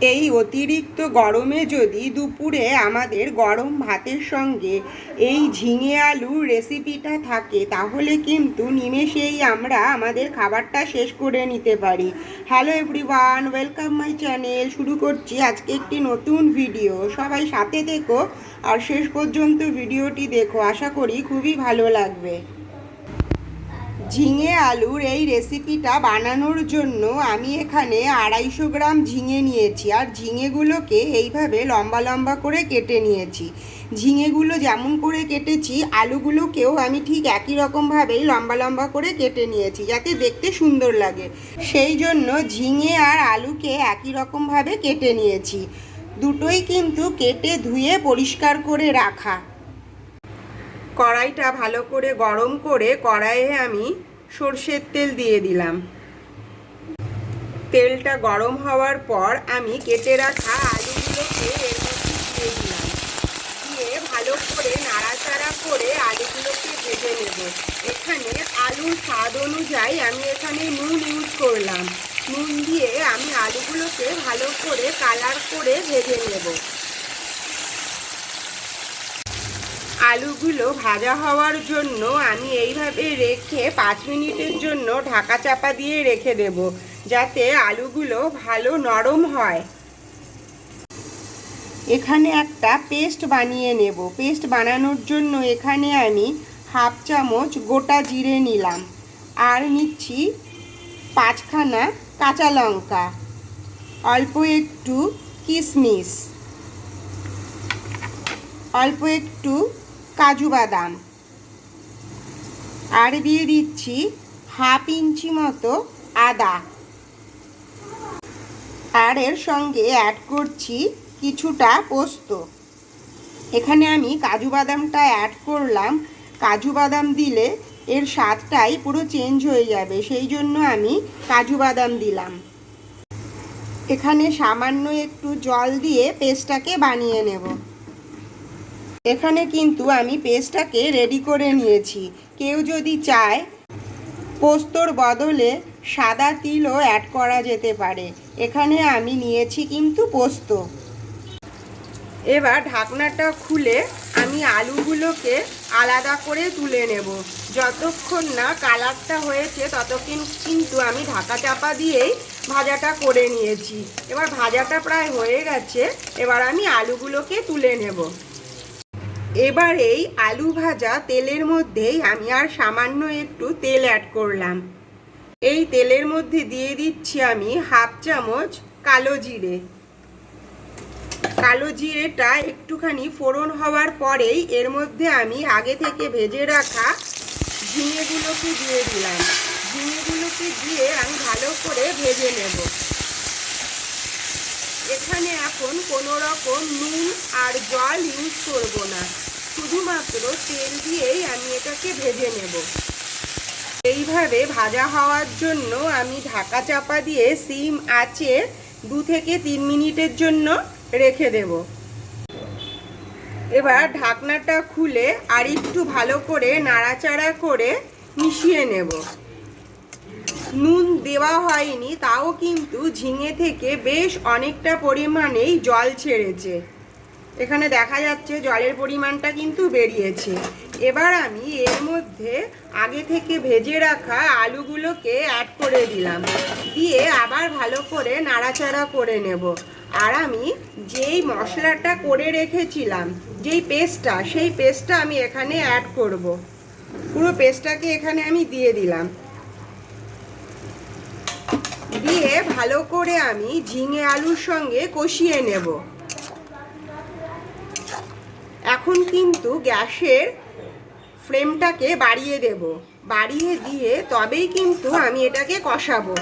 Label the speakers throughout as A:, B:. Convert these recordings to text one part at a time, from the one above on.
A: এই অতিরিক্ত গরমে যদি দুপুরে আমাদের গরম ভাতের সঙ্গে এই ঝিঙে আলুর রেসিপিটা থাকে, তাহলে কিন্তু নিমেষেই আমরা আমাদের খাবারটা শেষ করে নিতে পারি। Hello everyone welcome my channel শুরু করছি আজকে একটি নতুন ভিডিও সবাই সাথে দেখো আর শেষ পর্যন্ত ভিডিওটি দেখো। আশা করি খুবই ভালো লাগবে। ঝিঙে আলুর এই রেসিপিটা বানানোর জন্য আমি এখানে আড়াইশো গ্রাম ঝিঙে নিয়েছি। আর ঝিঙেগুলোকে এইভাবে লম্বা লম্বা করে কেটে নিয়েছি। ঝিঙেগুলো যেমন করে কেটেছি, আলুগুলোকেও আমি ঠিক একই রকমভাবেই লম্বা লম্বা করে কেটে নিয়েছি, যাতে দেখতে সুন্দর লাগে। সেই জন্য ঝিঙে আর আলুকে একই রকমভাবে কেটে নিয়েছি। দুটোই কিন্তু কেটে ধুয়ে পরিষ্কার করে রাখা। কড়াইটা ভালো করে গরম করে কড়াইয়ে আমি সর্ষের তেল দিয়ে দিলাম। তেলটা গরম হওয়ার পর আমি কেটে রাখা আলুগুলোকে এর মধ্যে দিয়ে দিলাম। দিয়ে ভালো করে নাড়াচাড়া করে আলুগুলোকে ভেজে নেব। এখানে আলুর স্বাদ অনুযায়ী আমি এখানে নুন ইউজ করলাম। নুন দিয়ে আমি আলুগুলোকে ভালো করে কালার করে ভেজে নেব। আলুগুলো ভাজা হওয়ার জন্য আমি এইভাবে রেখে পাঁচ মিনিটের জন্য ঢাকা চাপা দিয়ে রেখে দেব, যাতে আলুগুলো ভালো নরম হয়। এখানে একটা পেস্ট বানিয়ে নেব। পেস্ট বানানোর জন্য এখানে আমি হাফ চামচ গোটা জিরে নিলাম আর নিচ্ছি পাঁচখানা কাঁচা লঙ্কা, অল্প একটু কিশমিশ, অল্প একটু কাজু বাদাম। আর দিয়ে দিচ্ছি হাফ ইঞ্চি মতো আদা। আর এর সঙ্গে অ্যাড করছি কিছুটা পোস্ত। এখানে আমি কাজু বাদামটা অ্যাড করলাম। কাজু বাদাম দিলে এর স্বাদটাই পুরো চেঞ্জ হয়ে যাবে, সেই জন্য আমি কাজু বাদাম দিলাম। এখানে সামান্য একটু জল দিয়ে পেস্টটাকে বানিয়ে নেব। এখানে কিন্তু আমি পেস্টটাকে রেডি করে নিয়েছি। কেউ যদি চায়, পোস্তর বদলে সাদা তিলও অ্যাড করা যেতে পারে। এখানে আমি নিয়েছি কিন্তু পোস্ত। এবার ঢাকনাটা খুলে আমি আলুগুলোকে আলাদা করে তুলে নেব। যতক্ষণ না কালারটা হয়েছে, ততক্ষণ কিন্তু আমি ঢাকা চাপা দিয়েই ভাজাটা করে নিয়েছি। এবার ভাজাটা প্রায় হয়ে গেছে, এবার আমি আলুগুলোকে তুলে নেব। এবার এই আলু ভাজা তেলের মধ্যেই আমি আর সামান্য একটু তেল অ্যাড করলাম। এই তেলের মধ্যে দিয়ে দিচ্ছি আমি হাফ চামচ কালো জিরে। কালো জিরেটা একটুখানি ফোড়ন হওয়ার পরেই এর মধ্যে আমি আগে থেকে ভেজে রাখা ঝিঙেগুলোকে দিয়ে দিলাম। ঝিঙেগুলোকে দিয়ে আমি ভালো করে ভেজে নেব। এখানে এখন কোনো রকম নুন আর জল ইউজ করব না। তেল দিয়েই আমি এটাকে ভেজে নেব। এইভাবে ভাজা হওয়ার জন্য আমি ঢাকা চাপা দিয়ে সিম আছে দু থেকে তিন মিনিটের জন্য রেখে দেব। এবার ঢাকনাটা খুলে আর একটু ভালো করে নাড়াচাড়া করে মিশিয়ে নেব। নুন দেওয়া হয়নি, তাও কিন্তু ঝিঙে থেকে বেশ অনেকটা পরিমাণেই জল ছেড়েছে। এখানে দেখা যাচ্ছে জলের পরিমাণটা কিন্তু বেরিয়েছে। এবার আমি এর মধ্যে আগে থেকে ভেজে রাখা আলুগুলোকে অ্যাড করে দিলাম। দিয়ে আবার ভালো করে নাড়াচাড়া করে নেব। আর আমি যেই মশলাটা করে রেখেছিলাম, যেই পেস্টটা, সেই পেস্টটা আমি এখানে অ্যাড করব। পুরো পেস্টটাকে এখানে আমি দিয়ে দিলাম। দিয়ে ভালো করে আমি ঝিঙে আলুর সঙ্গে কষিয়ে নেব। এখন কিন্তু গ্যাসের ফ্লেমটাকে বাড়িয়ে দেব। বাড়িয়ে দিয়ে তবেই কিন্তু আমি এটাকে কষাবো।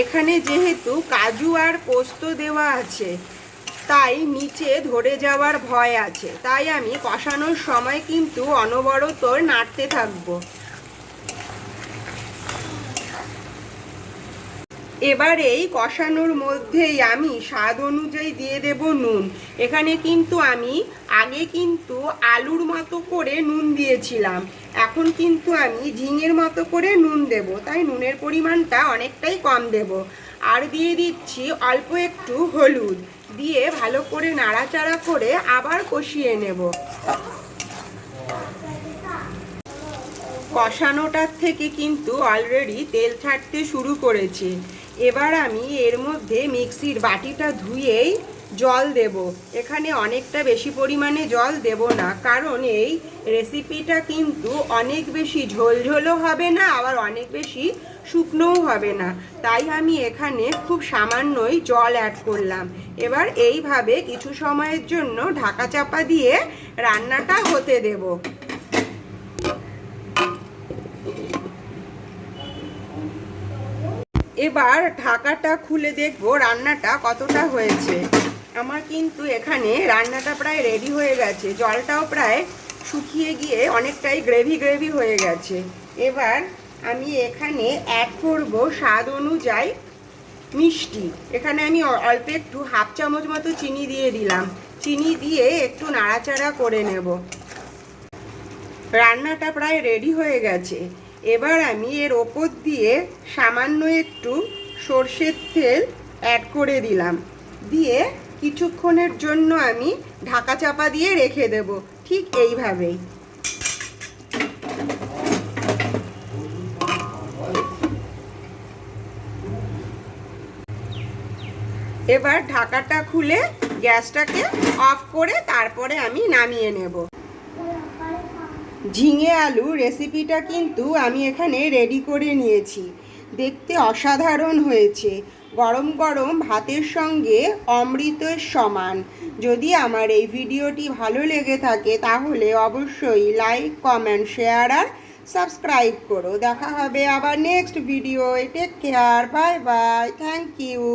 A: এখানে যেহেতু কাজু আর পোস্ত দেওয়া আছে, তাই নিচে ধরে যাওয়ার ভয় আছে। তাই আমি কষানোর সময় কিন্তু অনবরত নাড়তে থাকব। এবার এই কষানোর মধ্যেই আমি স্বাদ অনুযায়ী দিয়ে দেব নুন। এখানে কিন্তু আমি আগে কিন্তু আলুর মতো করে নুন দিয়েছিলাম। এখন কিন্তু আমি ঝিঙের মতো করে নুন দেব, তাই নুনের পরিমাণটা অনেকটাই কম দেব। আর দিয়ে দিচ্ছি অল্প একটু হলুদ, দিয়ে ভালো করে নাড়াচাড়া করে আবার কষিয়ে নেব। কষানোটার থেকে কিন্তু অলরেডি তেল ছাড়তে শুরু করেছে। এবার আমি এর মধ্যে মিক্সির বাটিটা ধুয়েই জল দেব। এখানে অনেকটা বেশি পরিমাণে জল দেব না, কারণ এই রেসিপিটা কিন্তু অনেক বেশি ঝোলঝোলও হবে না, আবার অনেক বেশি শুকনোও হবে না। তাই আমি এখানে খুব সামান্যই জল অ্যাড করলাম। এবার এইভাবে কিছু সময়ের জন্য ঢাকা চাপা দিয়ে রান্নাটা হতে দেবো। এবার ঢাকাটা খুলে দেখব রান্নাটা কতটা হয়েছে। আমার কিন্তু এখানে রান্নাটা প্রায় রেডি হয়ে গেছে। জলটাও প্রায় শুকিয়ে গিয়ে অনেকটাই গ্রেভি গ্রেভি হয়ে গেছে। এবার আমি এখানে অ্যাড করব স্বাদ অনুযায়ী মিষ্টি। এখানে আমি অল্প একটু হাফ চামচ মতো চিনি দিয়ে দিলাম। চিনি দিয়ে একটু নাড়াচাড়া করে নেব। রান্নাটা প্রায় রেডি হয়ে গেছে। এবার আমি এর ওপর দিয়ে সামান্য একটু সর্ষের তেল অ্যাড করে দিলাম। দিয়ে কিছুক্ষণের জন্য আমি ঢাকা চাপা দিয়ে রেখে দেব, ঠিক এইভাবেই। এবার ঢাকাটা খুলে গ্যাসটাকে অফ করে তারপরে আমি নামিয়ে নেব। ঝিঙে আলু রেসিপিটা কিন্তু আমি এখানে রেডি করে নিয়েছি। দেখতে অসাধারণ হয়েছে। গরম গরম ভাতের সঙ্গে অমৃতের সমান। যদি আমার এই ভিডিওটি ভালো লেগে থাকে তাহলে অবশ্যই লাইক কমেন্ট শেয়ার আর সাবস্ক্রাইব করো। দেখা হবে আবার next video take care bye bye thank you